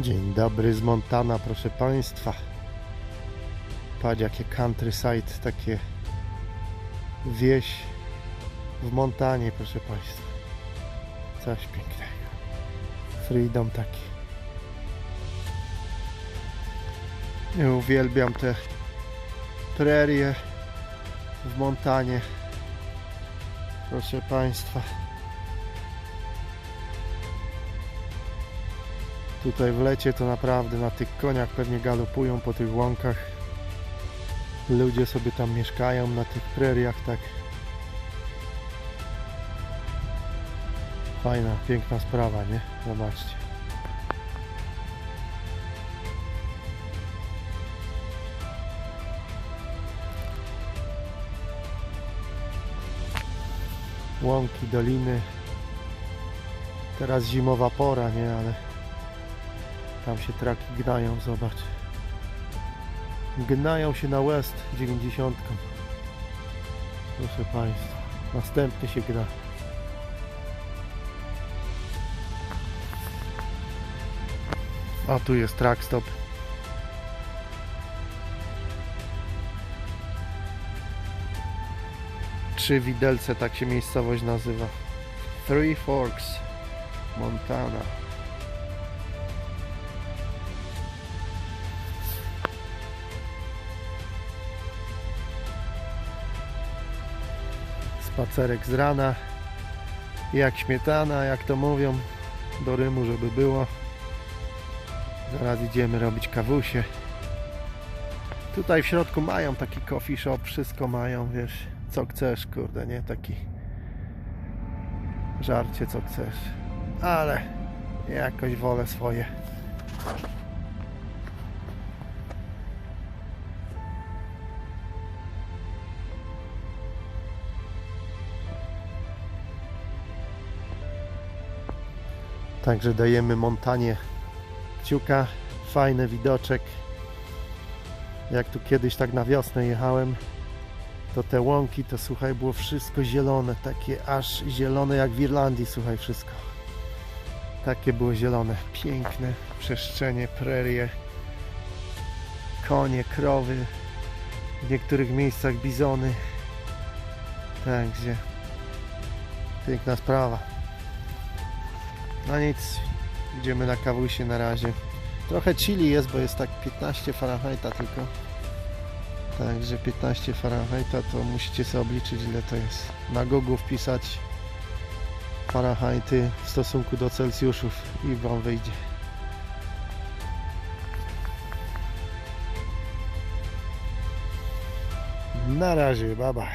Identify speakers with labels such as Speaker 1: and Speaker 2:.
Speaker 1: Dzień dobry z Montana, proszę Państwa. Patrz jakie countryside, takie wieś w Montanie, proszę Państwa. Coś pięknego. Freedom taki. Ja uwielbiam te prerie w Montanie. Proszę Państwa. Tutaj w lecie to naprawdę na tych koniach pewnie galopują po tych łąkach. Ludzie sobie tam mieszkają na tych preriach, tak. Fajna, piękna sprawa, nie? Zobaczcie. Łąki, doliny. Teraz zimowa pora, nie? Ale tam się traki gnają, zobacz. Gnają się na West 90. Proszę Państwa, następny się gna. A tu jest track stop. Trzy widelce, tak się miejscowość nazywa. Three Forks, Montana. Spacerek z rana. Jak śmietana, jak to mówią. Do Rymu, żeby było. Zaraz idziemy robić kawusie. Tutaj w środku mają taki coffee shop, wszystko mają, wiesz, co chcesz, kurde, nie? Taki żarcie, co chcesz. Ale jakoś wolę swoje. Także dajemy Montanie kciuka. Fajny widoczek. Jak tu kiedyś tak na wiosnę jechałem, to te łąki, to słuchaj, było wszystko zielone, takie aż zielone jak w Irlandii, słuchaj, wszystko. Takie było zielone, piękne przestrzenie, prerie, konie, krowy, w niektórych miejscach bizony. Także piękna sprawa. No nic, idziemy na kawusie na razie. Trochę chili jest, bo jest tak 15 Fahrenheita tylko. Także 15 Fahrenheita to musicie sobie obliczyć ile to jest. Na Google wpisać Fahrenheity w stosunku do Celsjuszów i wam wyjdzie. Na razie, bye bye.